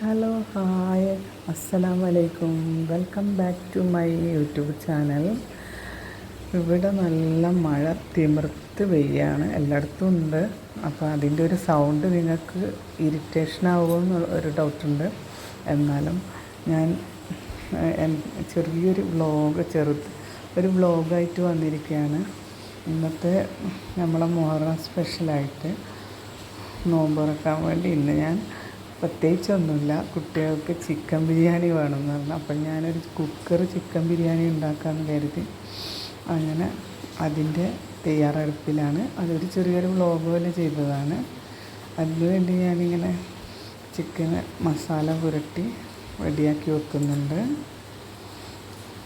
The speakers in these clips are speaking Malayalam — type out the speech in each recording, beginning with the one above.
Hello hi. അസ്സലാം വലൈക്കും welcome back to my YouTube channel. ഇവിടെ നല്ല മഴ തിമിർത്ത് പെയ്യാണ്. എല്ലായിടത്തും ഉണ്ട്. അപ്പോൾ അതിന്റെ ഒരു സൗണ്ട് നിങ്ങൾക്ക് ഇറിറ്റേഷൻ ആവുമെന്ന് ഒരു ഡൗട്ടുണ്ട് എന്നാലും ഞാൻ ചെറിയൊരു വ്ലോഗ് ചെറുത് ഒരു വ്ലോഗായിട്ട് വന്നിരിക്കുകയാണ്. ഇന്നത്തെ നമ്മളെ മോഹറ സ്പെഷ്യലായിട്ട് നോമ്പ് തുറക്കാൻ വേണ്ടി ഇന്ന് ഞാൻ പ്രത്യേകിച്ചൊന്നുമില്ല. കുട്ടികൾക്ക് ചിക്കൻ ബിരിയാണി വേണമെന്ന് പറഞ്ഞു. അപ്പം ഞാനൊരു കുക്കർ ചിക്കൻ ബിരിയാണി ഉണ്ടാക്കാമെന്ന് കരുതി. അങ്ങനെ അതിന്റെ തയ്യാറെടുപ്പിലാണ്. അതൊരു ചെറിയൊരു വ്ളോഗ് പോലെ ചെയ്തതാണ്. അതിനുവേണ്ടി ഞാനിങ്ങനെ ചിക്കന് മസാല പുരട്ടി റെഡിയാക്കി വെക്കുന്നുണ്ട്.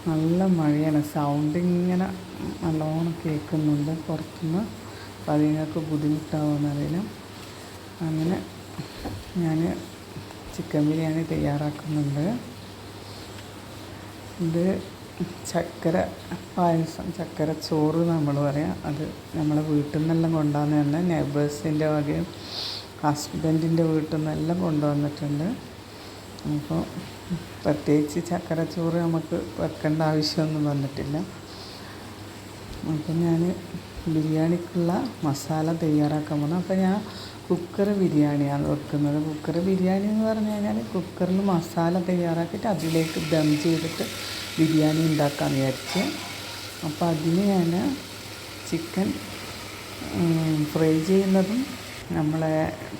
നല്ല മഴയാണ്. സൗണ്ട് ഇങ്ങനെ നല്ലോണം കേൾക്കുന്നുണ്ട്. പുറത്തുനിന്ന് അപ്പോൾ അത് നിങ്ങൾക്ക് അങ്ങനെ ഞാൻ ചിക്കൻ ബിരിയാണി തയ്യാറാക്കുന്നുണ്ട്. ഇത് ചക്കര പായസം ചക്കര ചോറ് നമ്മൾ പറയാം. അത് നമ്മളെ വീട്ടിൽ നിന്നെല്ലാം കൊണ്ടുവന്ന് തന്നെ നെബേഴ്സിന്റെ വകയും ഹസ്ബൻഡിന്റെ വീട്ടിൽ നിന്നെല്ലാം കൊണ്ടുവന്നിട്ടുണ്ട്. അപ്പോൾ പ്രത്യേകിച്ച് ചക്കര ചോറ് നമുക്ക് വെക്കേണ്ട ആവശ്യമൊന്നും വന്നിട്ടില്ല. അപ്പം ഞാൻ ബിരിയാണിക്കുള്ള മസാല തയ്യാറാക്കാൻ പോകുന്നു അപ്പോൾ ഞാൻ കുക്കർ ബിരിയാണിയാണ് വെക്കുന്നത്. കുക്കർ ബിരിയാണി എന്ന് പറഞ്ഞു കഴിഞ്ഞാൽ കുക്കറിൽ മസാല തയ്യാറാക്കിയിട്ട് അതിലേക്ക് ദം ചെയ്തിട്ട് ബിരിയാണി ഉണ്ടാക്കാമെന്ന് വിചാരിച്ച്. അപ്പോൾ അതിന് ഞാൻ ചിക്കൻ ഫ്രൈ ചെയ്യുന്നതും നമ്മളെ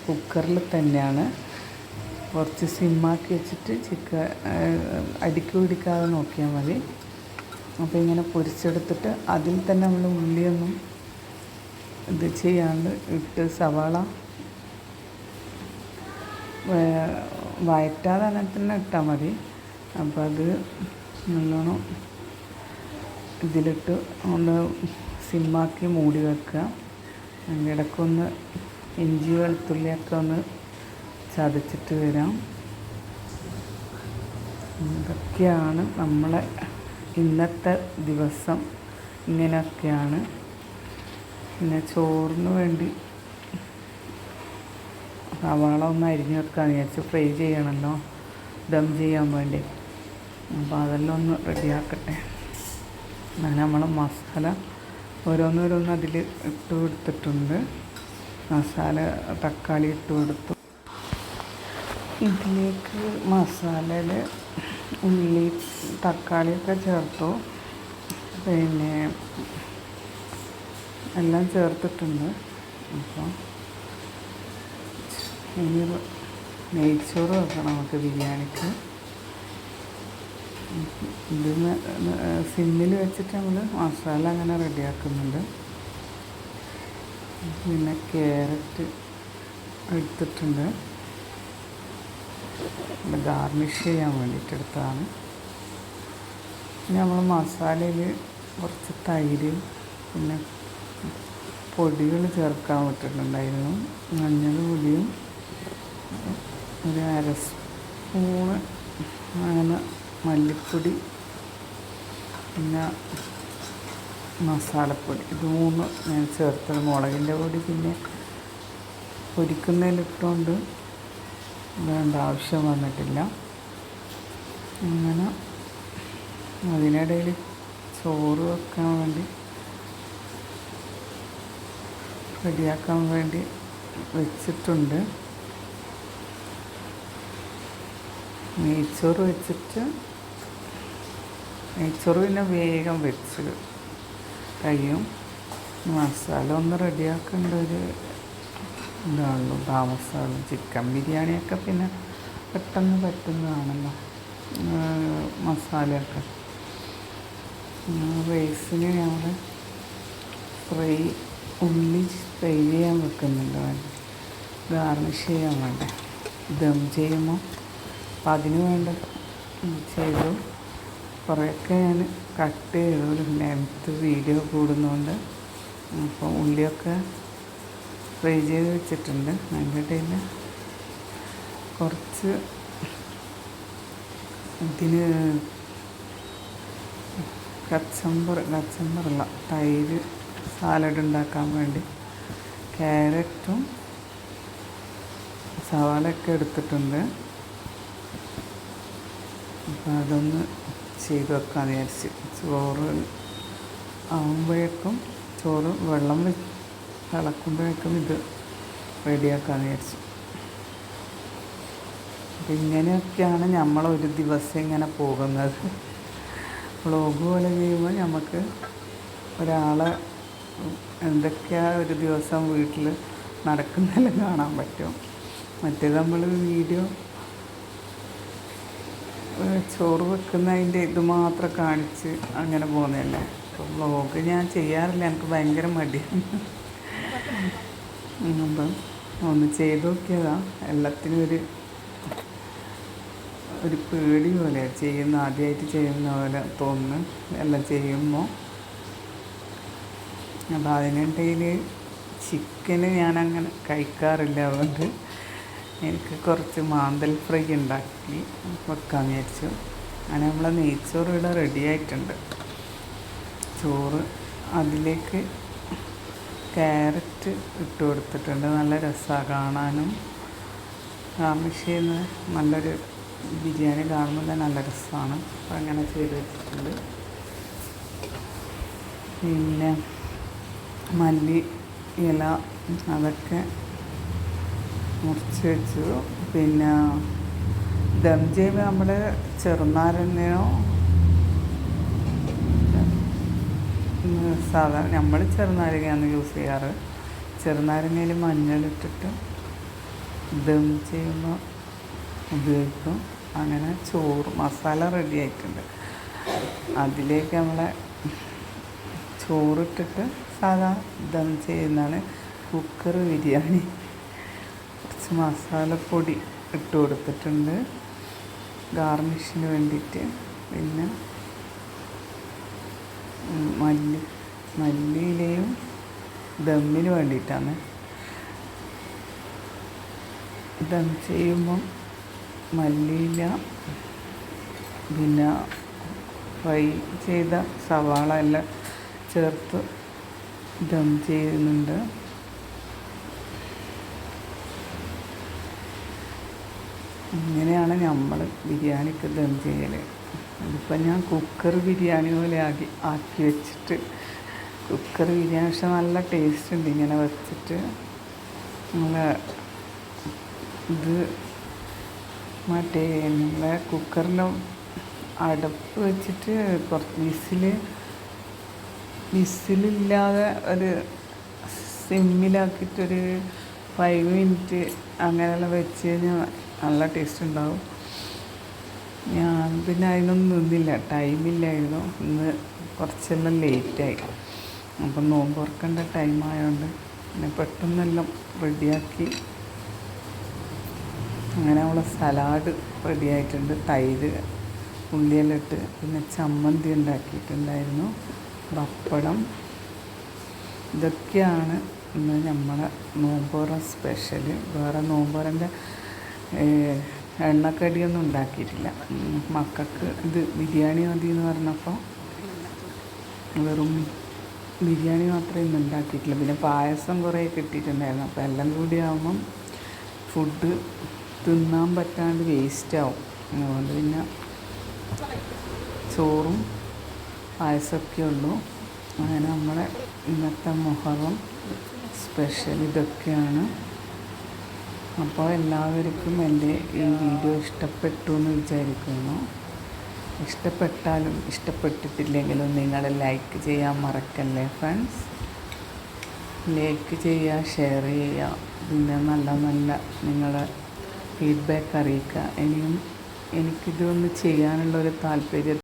കുക്കറിൽ തന്നെയാണ്. കുറച്ച് സിമ്മാക്കി വെച്ചിട്ട് ചിക്കൻ അടിക്ക് പിടിക്കാതെ നോക്കിയാൽ മതി. അപ്പോൾ ഇങ്ങനെ പൊരിച്ചെടുത്തിട്ട് അതിൽ തന്നെ നമ്മൾ ഉള്ളിയൊന്നും ഇത് ചെയ്യാണ്ട് ഇട്ട് സവാള വയറ്റാതെ അങ്ങനെ തന്നെ ഇട്ടാൽ മതി. അപ്പോൾ അത് നല്ലോണം ഇതിലിട്ട് ഒന്ന് സിമ്മാക്കി മൂടി വെക്കുക. ഇടയ്ക്കൊന്ന് ഇഞ്ചി വെളുത്തുള്ളിയൊക്കെ ഒന്ന് ചതച്ചിട്ട് വരാം. ഇതൊക്കെയാണ് നമ്മളെ ഇന്നത്തെ ദിവസം. ഇങ്ങനെയൊക്കെയാണ്. പിന്നെ ചോറിന് വേണ്ടി സവാള ഒന്ന് അരിഞ്ഞ് വെക്കാമെന്ന് വിചാരിച്ചു ഫ്രൈ ചെയ്യണമല്ലോ ദം ചെയ്യാൻ വേണ്ടി. അപ്പോൾ അതെല്ലാം ഒന്ന് റെഡിയാക്കട്ടെ. അങ്ങനെ നമ്മൾ മസാല ഓരോന്നോരോന്ന് അതിൽ ഇട്ട് കൊടുത്തിട്ടുണ്ട്. മസാല തക്കാളി ഇട്ട് കൊടുത്തു. ഇതിലേക്ക് മസാലയിൽ ഉള്ളി തക്കാളിയൊക്കെ ചേർത്തു. പിന്നെ എല്ലാം ചേർത്തിട്ടുണ്ട്. അപ്പോൾ ഇനി നെയ്ച്ചോറ് വെക്കണം നമുക്ക് ബിരിയാണിക്ക്. ഇത് സിമ്മിൽ വെച്ചിട്ട് നമ്മൾ മസാല അങ്ങനെ റെഡിയാക്കുന്നുണ്ട്. പിന്നെ ക്യാരറ്റ് എടുത്തിട്ടുണ്ട്. ഗാർണിഷ് ചെയ്യാൻ വേണ്ടിയിട്ട് എടുത്തതാണ്. നമ്മൾ മസാലയിൽ കുറച്ച് തൈര് പിന്നെ പൊടികൾ ചേർക്കാൻ വിട്ടിട്ടുണ്ടായിരുന്നു. മഞ്ഞൾ പൊടിയും ഒരു അര സ്പൂണ് അങ്ങനെ മല്ലിപ്പൊടി പിന്നെ മസാലപ്പൊടി. ഇത് മൂന്ന് ഞാൻ ചേർത്തത് മുളകിന്റെ പൊടി പിന്നെ പൊരിക്കുന്നതിലിട്ടുകൊണ്ട് വേണ്ട ആവശ്യം വന്നിട്ടില്ല. അങ്ങനെ അതിനിടയിൽ ചോറ് വെക്കാൻ വേണ്ടി റെഡിയാക്കാൻ വേണ്ടി വെച്ചിട്ടുണ്ട്. നെയ്ച്ചോറ് വെച്ചിട്ട് നെയ്ച്ചോറ് പിന്നെ വേഗം വെച്ച് കഴിയും. മസാല ഒന്ന് റെഡിയാക്കേണ്ട ഒരു ഇതാണല്ലോ താമസമുള്ളൂ ചിക്കൻ ബിരിയാണിയൊക്കെ പിന്നെ പെട്ടെന്ന് പറ്റുന്നതാണല്ലോ മസാലയൊക്കെ. റൈസിന് ഞങ്ങൾ ഫ്രൈ ഉള്ളി ഫ്രൈ ചെയ്യാൻ വെക്കുന്നുണ്ട്. ഗാർണിഷ് ചെയ്യാൻ വേണ്ട. ദം ചെയ്യുമ്പോൾ അപ്പം അതിന് വേണ്ട ചെയ്തു. കുറേയൊക്കെ ഞാൻ കട്ട് ചെയ്തു. ലെങ്ത്ത് വീഡിയോ കൂടുന്നതുകൊണ്ട് അപ്പോൾ ഉള്ളിയൊക്കെ ഫ്രൈ ചെയ്ത് വെച്ചിട്ടുണ്ട്. അതിന്റെ കുറച്ച് ഇതിന് കച്ചമ്പർ കച്ചമ്പറല്ല തൈര് സാലഡ് ഉണ്ടാക്കാൻ വേണ്ടി ക്യാരറ്റും സവാളയൊക്കെ എടുത്തിട്ടുണ്ട്. അതൊന്ന് ചെയ്ത് വെക്കാൻ വിചാരിച്ച്. ചോറ് ആകുമ്പോഴേക്കും ചോറ് വെള്ളം തിളക്കുമ്പോഴേക്കും ഇത് റെഡിയാക്കാൻ വിചാരിച്ചു. അപ്പം ഇങ്ങനെയൊക്കെയാണ് നമ്മൾ ഒരു ദിവസം ഇങ്ങനെ പോകുന്നത്. വ്ളോഗ് പോലെ ചെയ്യുമ്പോൾ നമുക്ക് ഒരാളെ എന്തൊക്കെയാ ഒരു ദിവസം വീട്ടിൽ നടക്കുന്നതെല്ലാം കാണാൻ പറ്റും. മറ്റേത് നമ്മൾ വീഡിയോ ചോറ് വെക്കുന്നതിന്റെ ഇത് മാത്രം കാണിച്ച് അങ്ങനെ പോകുന്നതല്ലേ? അപ്പോൾ വ്ളോഗ് ഞാൻ ചെയ്യാറില്ല എനിക്ക് ഭയങ്കര മടിയാണ്. അപ്പം ഒന്ന് ചെയ്ത് നോക്കിയതാ. എല്ലാത്തിനും ഒരു ഒരു പേടി പോലെ ചെയ്യുന്ന ആദ്യമായിട്ട് ചെയ്യുന്ന പോലെ തോന്നുന്നു. എല്ലാം ചെയ്യുമ്പോൾ അപ്പോൾ അതിനിടയിൽ ചിക്കന് ഞാനങ്ങനെ കഴിക്കാറില്ല അതുകൊണ്ട് എനിക്ക് കുറച്ച് മാന്തൽ ഫ്രൈ ഉണ്ടാക്കി വെക്കാൻ വിചാരിച്ചു. അങ്ങനെ നമ്മളെ നെയ്ച്ചോറ് ഇവിടെ റെഡി ആയിട്ടുണ്ട്. ചോറ് അതിലേക്ക് ക്യാരറ്റ് ഇട്ട് കൊടുത്തിട്ടുണ്ട്. നല്ല രസമാണ് കാണാനും. ഗാർണിഷ് നല്ലൊരു ബിരിയാണി കാണുമ്പോൾ തന്നെ നല്ല രസമാണ് അപ്പോൾ അങ്ങനെ ചെയ്ത് വെച്ചിട്ടുണ്ട്. പിന്നെ മല്ലി ഇല അതൊക്കെ മുറിച്ച് വെച്ചു. പിന്നെ ദം ചെയ്യുമ്പോൾ നമ്മൾ ചെറുനാരങ്ങയോ സാധാരണ നമ്മൾ ചെറുനാരങ്ങയാണ് യൂസ് ചെയ്യാറ്. ചെറുനാരങ്ങയിൽ മഞ്ഞളിട്ടിട്ട് ദം ചെയ്യുമ്പോൾ ഉപയോഗിക്കും. അങ്ങനെ ചോറ് മസാല റെഡി ആയിട്ടുണ്ട്. അതിലേക്ക് നമ്മളെ ചോറിട്ടിട്ട് സാധാ ദം ചെയ്യുന്നതാണ് കുക്കർ ബിരിയാണി. കുറച്ച് മസാലപ്പൊടി ഇട്ട് കൊടുത്തിട്ടുണ്ട്. ഗാർണിഷിന് വേണ്ടിയിട്ട്. പിന്നെ മല്ലി മല്ലിയിലയും ദമ്മിന് വേണ്ടിയിട്ടാണ്. ദം ചെയ്യുമ്പം മല്ലിയില പിന്നെ ഫ്രൈ ചെയ്ത സവാള എല്ലാം ചേർത്ത് ദം ചെയ്യുന്നുണ്ട്. ഇങ്ങനെയാണ് നമ്മൾ ബിരിയാണിക്ക് ദം ചെയ്യൽ ഇതിപ്പോൾ ഞാൻ കുക്കർ ബിരിയാണി പോലെ ആക്കി ആക്കി വെച്ചിട്ട് കുക്കർ ബിരിയാണി പക്ഷെ നല്ല ടേസ്റ്റ് ഉണ്ട്. ഇങ്ങനെ വെച്ചിട്ട് നമ്മൾ ഇത് മറ്റേ നമ്മളെ കുക്കറിന്റെ അടപ്പ് വെച്ചിട്ട് കുറച്ച് വിസിൽ വിസിലില്ലാതെ ഒരു സിമ്മിലാക്കിയിട്ടൊരു ഫൈവ് മിനിറ്റ് അങ്ങനെയെല്ലാം വെച്ച് കഴിഞ്ഞാൽ നല്ല ടേസ്റ്റ് ഉണ്ടാവും. ഞാൻ പിന്നെ അതിനൊന്നും നിന്നില്ല. ടൈമില്ലായിരുന്നു ഇന്ന് കുറച്ചെല്ലാം ലേറ്റായി അപ്പം നോമ്പ് തുറക്കേണ്ട ടൈം ആയതുകൊണ്ട് പിന്നെ പെട്ടെന്നെല്ലാം റെഡിയാക്കി അങ്ങനെ നമ്മളെ സലാഡ് റെഡി ആയിട്ടുണ്ട്. തൈര് ഉള്ളിയെല്ലാം പിന്നെ ചമ്മന്തി ഉണ്ടാക്കിയിട്ടുണ്ടായിരുന്നു. പപ്പടം ഇതൊക്കെയാണ് ഇന്ന് നമ്മളെ നോമ്പോറ സ്പെഷ്യൽ വേറെ നോമ്പോറന്റെ എണ്ണക്കടിയൊന്നും ഉണ്ടാക്കിയിട്ടില്ല. മക്കൾക്ക് ഇത് ബിരിയാണി മതി എന്ന് പറഞ്ഞപ്പോൾ വെറും ബിരിയാണി മാത്രമേ ഇന്ന് ഉണ്ടാക്കിയിട്ടില്ല പിന്നെ പായസം കുറേ കിട്ടിയിട്ടുണ്ടായിരുന്നു. അപ്പോൾ എല്ലാം കൂടി ആകുമ്പം ഫുഡ് തിന്നാൻ പറ്റാണ്ട് വേസ്റ്റാവും അതുകൊണ്ട് പിന്നെ ചോറും പായസമൊക്കെ ഉള്ളൂ. അങ്ങനെ നമ്മളെ ഇന്നത്തെ മുഹറം സ്പെഷ്യൽ ഇതൊക്കെയാണ്. അപ്പോൾ എല്ലാവർക്കും എന്റെ ഈ വീഡിയോ ഇഷ്ടപ്പെട്ടു എന്ന് വിചാരിക്കുന്നു. ഇഷ്ടപ്പെട്ടാലും ഇഷ്ടപ്പെട്ടിട്ടില്ലെങ്കിലും നിങ്ങൾ ലൈക്ക് ചെയ്യാൻ മറക്കല്ലേ ഫ്രണ്ട്സ്? ലൈക്ക് ചെയ്യുക ഷെയർ ചെയ്യുക പിന്നെ നല്ല നല്ല നിങ്ങളെ ഫീഡ്ബാക്ക് അറിയിക്കുക. ഇനിയും എനിക്കിതൊന്ന് ചെയ്യാനുള്ളൊരു താല്പര്യം